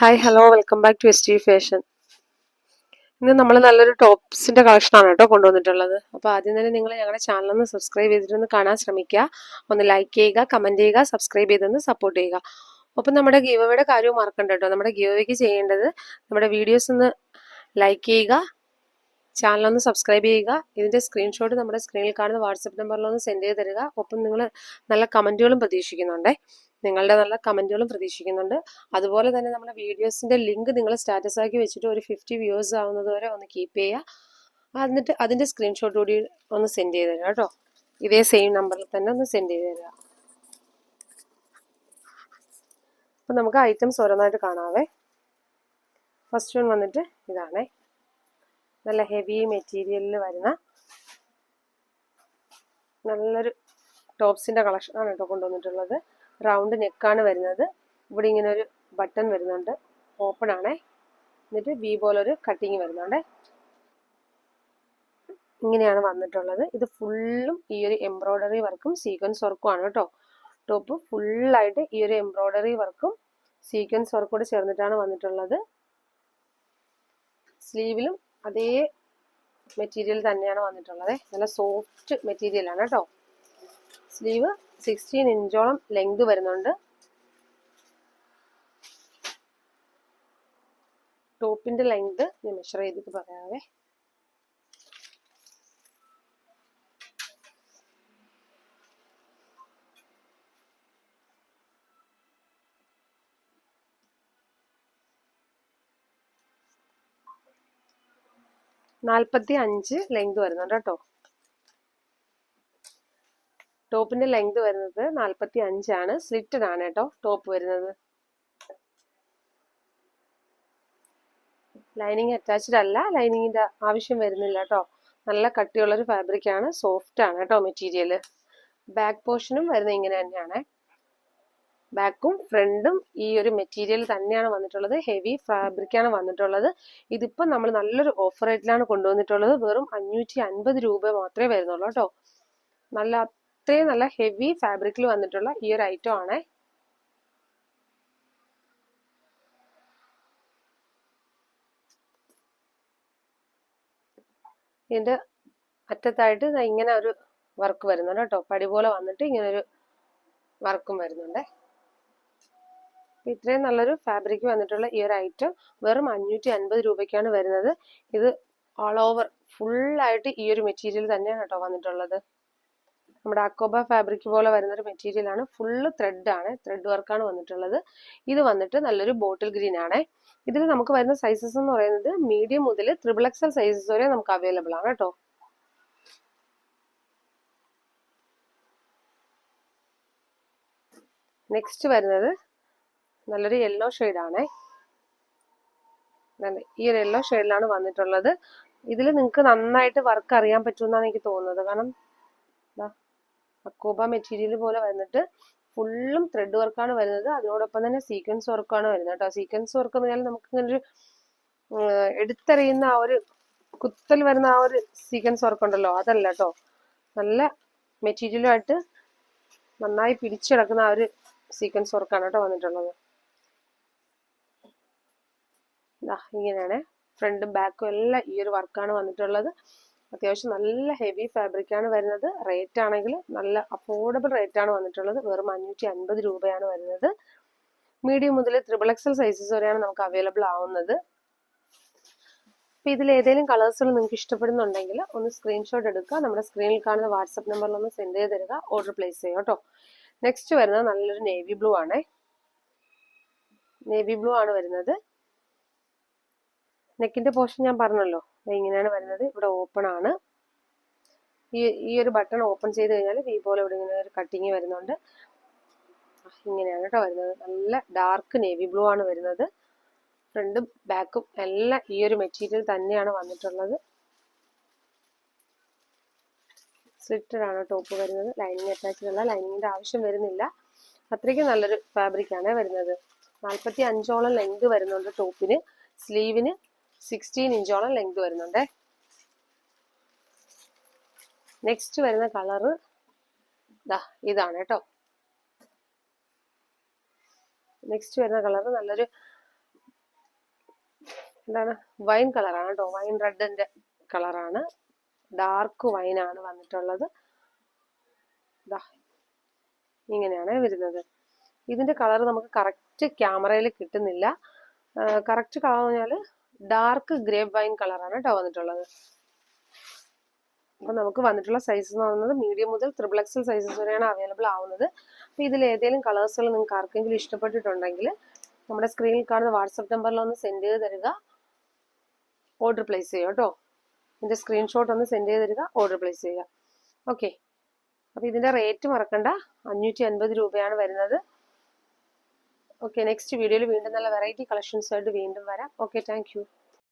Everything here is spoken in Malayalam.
Hi hello welcome back to S T fashion ഇന്ന് നമ്മൾ നല്ലൊരു ടോപ്സിന്റെ കളക്ഷനാണ് കേട്ടോ കൊണ്ടുവന്നിട്ടുള്ളത്. അപ്പോൾ ആദ്യം തന്നെ നിങ്ങൾ ഞങ്ങളുടെ ചാനലൊന്ന് സബ്സ്ക്രൈബ് ചെയ്തിട്ടൊന്ന് കാണാൻ ശ്രമിക്കുക ഒന്ന് ലൈക്ക് ചെയ്യുക കമന്റ് ചെയ്യുക സബ്സ്ക്രൈബ് ചെയ്തൊന്ന് സപ്പോർട്ട് ചെയ്യുക. അപ്പം നമ്മുടെ ഗീവയുടെ കാര്യവും മറക്കണ്ട കേട്ടോ നമ്മുടെ ഗീവയ്ക്ക് ചെയ്യേണ്ടത് നമ്മുടെ വീഡിയോസ് ഒന്ന് ലൈക്ക് ചെയ്യുക ചാനലൊന്ന് സബ്സ്ക്രൈബ് ചെയ്യുക ഇതിന്റെ സ്ക്രീൻഷോട്ട് നമ്മുടെ സ്ക്രീനിൽ കാണുന്ന വാട്സപ്പ് നമ്പറിലൊന്ന് സെൻഡ് ചെയ്ത് തരിക. ഒപ്പം നിങ്ങൾ നല്ല കമന്റുകളും പ്രതീക്ഷിക്കുന്നുണ്ടേ. നിങ്ങളുടെ നല്ല കമന്റുകളും പ്രതീക്ഷിക്കുന്നുണ്ട്. അതുപോലെ തന്നെ നമ്മുടെ വീഡിയോസിന്റെ ലിങ്ക് നിങ്ങൾ സ്റ്റാറ്റസ് ആക്കി വെച്ചിട്ട് ഒരു ഫിഫ്റ്റി വ്യൂസ് ആവുന്നത് വരെ ഒന്ന് കീപ്പ് ചെയ്യുക. എന്നിട്ട് അതിന്റെ സ്ക്രീൻഷോട്ട് കൂടി ഒന്ന് സെൻഡ് ചെയ്ത് തരിക കേട്ടോ. ഇതേ സെയിം നമ്പറിൽ തന്നെ ഒന്ന് സെൻഡ് ചെയ്ത് തരിക അപ്പം നമുക്ക് ഐറ്റംസ് ഓരോന്നായിട്ട് കാണാവേ. ഫസ്റ്റ് വൺ വന്നിട്ട് ഇതാണേ. നല്ല ഹെവി മെറ്റീരിയലിൽ വരുന്ന നല്ലൊരു ടോപ്സിന്റെ കളക്ഷനാണ് കേട്ടോ കൊണ്ടുവന്നിട്ടുള്ളത്. റൗണ്ട് നെക്കാണ് വരുന്നത്. ഇവിടെ ഇങ്ങനെ ഒരു ബട്ടൺ വരുന്നുണ്ട്. ഓപ്പൺ ആണേ. എന്നിട്ട് വി പോലൊരു കട്ടിങ് വരുന്നുണ്ട്. ഇങ്ങനെയാണ് വന്നിട്ടുള്ളത്. ഇത് ഫുള്ളും ഈ ഒരു എംബ്രോയ്ഡറി വർക്കും സീക്വൻസ് വർക്കും ആണ് കേട്ടോ. ടോപ്പ് ഫുള്ളായിട്ട് ഈ ഒരു എംബ്രോയ്ഡറി വർക്കും സീക്വൻസ് വർക്കും കൂടെ ചേർന്നിട്ടാണ് വന്നിട്ടുള്ളത്. സ്ലീവിലും അതേ മെറ്റീരിയൽ തന്നെയാണ് വന്നിട്ടുള്ളത്. നല്ല സോഫ്റ്റ് മെറ്റീരിയലാണ് കേട്ടോ. സ്ലീവ് സിക്സ്റ്റീൻ ഇഞ്ചോളം ലെങ്ത് വരുന്നുണ്ട്. ടോപ്പിന്റെ ലെങ്ത് ഞാൻ മെഷർ ചെയ്തിട്ട് പറയാവേ. നാൽപ്പത്തി അഞ്ച് ലെങ്ത് വരുന്നുണ്ട് കേട്ടോ. ടോപ്പിന്റെ ലെങ്ത് വരുന്നത് നാൽപ്പത്തി അഞ്ചാണ് സ്ലിറ്റഡ് ആണ് കേട്ടോ ടോപ്പ് വരുന്നത്. ലൈനിങ് അറ്റാച്ച്ഡ് അല്ല ലൈനിങ്ങിന്റെ ആവശ്യം വരുന്നില്ല കേട്ടോ. നല്ല കട്ടിയുള്ള ഒരു ഫാബ്രിക് ആണ് സോഫ്റ്റ് ആണ് കേട്ടോ മെറ്റീരിയൽ ബാക്ക് പോർഷനും വരുന്നത് ഇങ്ങനെ തന്നെയാണ്. ബാക്കും ഫ്രണ്ടും ഈ ഒരു മെറ്റീരിയൽ തന്നെയാണ് വന്നിട്ടുള്ളത്. ഹെവി ഫാബ്രിക് ആണ് വന്നിട്ടുള്ളത്. ഇതിപ്പോ നമ്മൾ നല്ലൊരു ഓഫർ റേറ്റിലാണ് കൊണ്ടുവന്നിട്ടുള്ളത്. വെറും അഞ്ഞൂറ്റി അൻപത് രൂപ മാത്രമേ വരുന്നുള്ളൂ കേട്ടോ. നല്ല അത്രയും നല്ല ഹെവി ഫാബ്രിക്കിൽ വന്നിട്ടുള്ള ഈ ഒരു ഐറ്റം ആണ്. ഇതിന്റെ അറ്റത്തായിട്ട് ഇങ്ങനെ ഒരു വർക്ക് വരുന്നുണ്ട് കേട്ടോ. പടി പോലെ വന്നിട്ട് ഇങ്ങനെ ഒരു വർക്കും വരുന്നുണ്ട്. ഇത്രയും നല്ലൊരു ഫാബ്രിക് വന്നിട്ടുള്ള ഈ ഒരു ഐറ്റം വെറും അഞ്ഞൂറ്റി അൻപത് രൂപയ്ക്കാണ് വരുന്നത്. ഇത് ഓൾ ഓവർ ഫുള്ളായിട്ട് ഈ ഒരു മെറ്റീരിയൽ തന്നെയാണ് കേട്ടോ വന്നിട്ടുള്ളത്. നമ്മുടെ അക്കോബ ഫാബ്രിക് പോലെ വരുന്ന ഒരു മെറ്റീരിയൽ ആണ് ഫുള്ള് ആണ്. ത്രെഡ് വർക്കാണ് വന്നിട്ടുള്ളത്. ഇത് വന്നിട്ട് നല്ലൊരു ബോട്ടിൽ ഗ്രീൻ ആണ്. ഇതിൽ നമുക്ക് വരുന്ന സൈസസ് എന്ന് പറയുന്നത് മീഡിയം മുതൽ ത്രിബിൾ എക്സൽ സൈസസ് വരെ നമുക്ക് അവൈലബിൾ ആണ് കേട്ടോ. നെക്സ്റ്റ് വരുന്നത് നല്ലൊരു യെല്ലോ ആണ്. ഈ ഒരു യെല്ലോ ഷെയ്ഡിലാണ് വന്നിട്ടുള്ളത്. ഇതിൽ നിങ്ങൾക്ക് നന്നായിട്ട് വർക്ക് അറിയാൻ പറ്റുമെന്നാണ് എനിക്ക് തോന്നുന്നത്. കാരണം അക്കോബ മെറ്റീരിയൽ പോലെ വന്നിട്ട് ഫുള്ളും ത്രെഡ് വർക്കാണ് വരുന്നത്. അതിനോടൊപ്പം തന്നെ സീക്വൻസ് വർക്കാണ് വരുന്നത് കേട്ടോ. സീക്വൻസ് വർക്ക് എന്ന് പറഞ്ഞാൽ നമുക്ക് ഇങ്ങനെ ഒരു എടുത്തെറിയുന്ന ആ ഒരു കുത്തൽ വരുന്ന ആ ഒരു സീക്വൻസ് വർക്ക് ഉണ്ടല്ലോ. അതല്ല കേട്ടോ. നല്ല മെറ്റീരിയലുമായിട്ട് നന്നായി പിടിച്ചെടുക്കുന്ന ആ ഒരു സീക്വൻസ് വർക്കാണ് കേട്ടോ വന്നിട്ടുള്ളത്. ഇങ്ങനെയാണ്. ഫ്രണ്ടും ബാക്കും എല്ലാം ഈ ഒരു വർക്കാണ് വന്നിട്ടുള്ളത്. അത്യാവശ്യം നല്ല ഹെവി ഫാബ്രിക് ആണ് വരുന്നത്. റേറ്റ് ആണെങ്കിൽ നല്ല അഫോർഡബിൾ റേറ്റ് ആണ് വന്നിട്ടുള്ളത്. വെറും അഞ്ഞൂറ്റി അൻപത് രൂപയാണ് വരുന്നത്. മീഡിയം മുതൽ ത്രിബിൾ എക്സൽ സൈസസ് വരെയാണ് നമുക്ക് അവൈലബിൾ ആവുന്നത്. അപ്പോൾ ഇതിൽ ഏതെങ്കിലും കളേഴ്സുകൾ നിങ്ങൾക്ക് ഇഷ്ടപ്പെടുന്നുണ്ടെങ്കിൽ ഒന്ന് സ്ക്രീൻഷോട്ട് എടുക്കുക. നമ്മുടെ സ്ക്രീനിൽ കാണുന്ന വാട്സപ്പ് നമ്പറിൽ ഒന്ന് സെൻഡ് ചെയ്ത് തരിക. ഓർഡർ പ്ലേസ് ചെയ്യുക കേട്ടോ. നെക്സ്റ്റ് വരുന്നത് നല്ലൊരു നേവി ബ്ലൂ ആണ്. നേവി ബ്ലൂ ആണ് വരുന്നത്. നെക്കിന്റെ പോർഷൻ ഞാൻ പറഞ്ഞല്ലോ. ഇങ്ങനെയാണ് വരുന്നത്. ഇവിടെ ഓപ്പൺ ആണ്. ഈ ഈ ഒരു ബട്ടൺ ഓപ്പൺ ചെയ്ത് കഴിഞ്ഞാൽ വി പോലെ ഇവിടെ ഇങ്ങനെ ഒരു കട്ടിങ് വരുന്നുണ്ട്. ഇങ്ങനെയാണ് കേട്ടോ വരുന്നത്. നല്ല ഡാർക്ക് നേവി ബ്ലൂ ആണ് വരുന്നത്. ഫ്രണ്ടും ബാക്കും എല്ലാം ഈ ഒരു മെറ്റീരിയൽ തന്നെയാണ് വന്നിട്ടുള്ളത്. സ്ലിറ്റഡ് ടോപ്പ് വരുന്നത്. ലൈനിങ് അറ്റാച്ച് അല്ല ലൈനിങ്ങിന്റെ ആവശ്യം വരുന്നില്ല. അത്രയ്ക്ക് നല്ലൊരു ഫാബ്രിക് ആണ് വരുന്നത്. നാൽപ്പത്തി അഞ്ചോളം ലെങ്ത് വരുന്നുണ്ട് ടോപ്പിന് സ്ലീവിന് സിക്സ്റ്റീൻ ഇഞ്ചോളം ലെങ്ത് വരുന്നുണ്ട്. നെക്സ്റ്റ് വരുന്ന കളറ് ഇതാണ് കേട്ടോ. നെക്സ്റ്റ് വരുന്ന കളറ് നല്ലൊരു എന്താണ്? വൈൻ കളറാണ് കേട്ടോ. വൈൻ റെഡിന്റെ കളറാണ് ഡാർക്ക് വൈൻ ആണ് വന്നിട്ടുള്ളത്. ഇങ്ങനെയാണ് വരുന്നത്. ഇതിന്റെ കളർ നമുക്ക് കറക്റ്റ് ക്യാമറയിൽ കിട്ടുന്നില്ല. കറക്റ്റ് കളർ പറഞ്ഞാൽ ഡാർക്ക് ഗ്രേപ്പ് വൈൻ കളറാണ് കേട്ടോ വന്നിട്ടുള്ളത്. അപ്പം നമുക്ക് വന്നിട്ടുള്ള സൈസ് എന്ന് പറയുന്നത് മീഡിയം മുതൽ ത്രിബിൾ എക്സൽ സൈസസ് വരെയാണ് അവൈലബിൾ ആവുന്നത്. അപ്പോൾ ഇതിൽ ഏതെങ്കിലും കളേഴ്സുകൾ നിങ്ങൾക്ക് ആർക്കെങ്കിലും ഇഷ്ടപ്പെട്ടിട്ടുണ്ടെങ്കിൽ നമ്മുടെ സ്ക്രീനിൽ കാണുന്ന വാട്സപ്പ് നമ്പറിൽ ഒന്ന് സെൻഡ് ചെയ്ത് തരിക. ഓർഡർ പ്ലേസ് ചെയ്യുക കേട്ടോ ഇതിന്റെ സ്ക്രീൻഷോട്ട് ഒന്ന് സെൻഡ് ചെയ്ത് തരിക ഓർഡർ പ്ലേസ് ചെയ്യുക. ഓക്കെ അപ്പോൾ ഇതിന്റെ റേറ്റ് മറക്കണ്ട. അഞ്ഞൂറ്റി അൻപത് രൂപയാണ് വരുന്നത്. ഓക്കെ നെക്സ്റ്റ് വീഡിയോയിൽ വീണ്ടും നല്ല വെറൈറ്റി കളക്ഷൻസ് കളക്ഷൻസുമായിട്ട് വീണ്ടും വരാം. Okay thank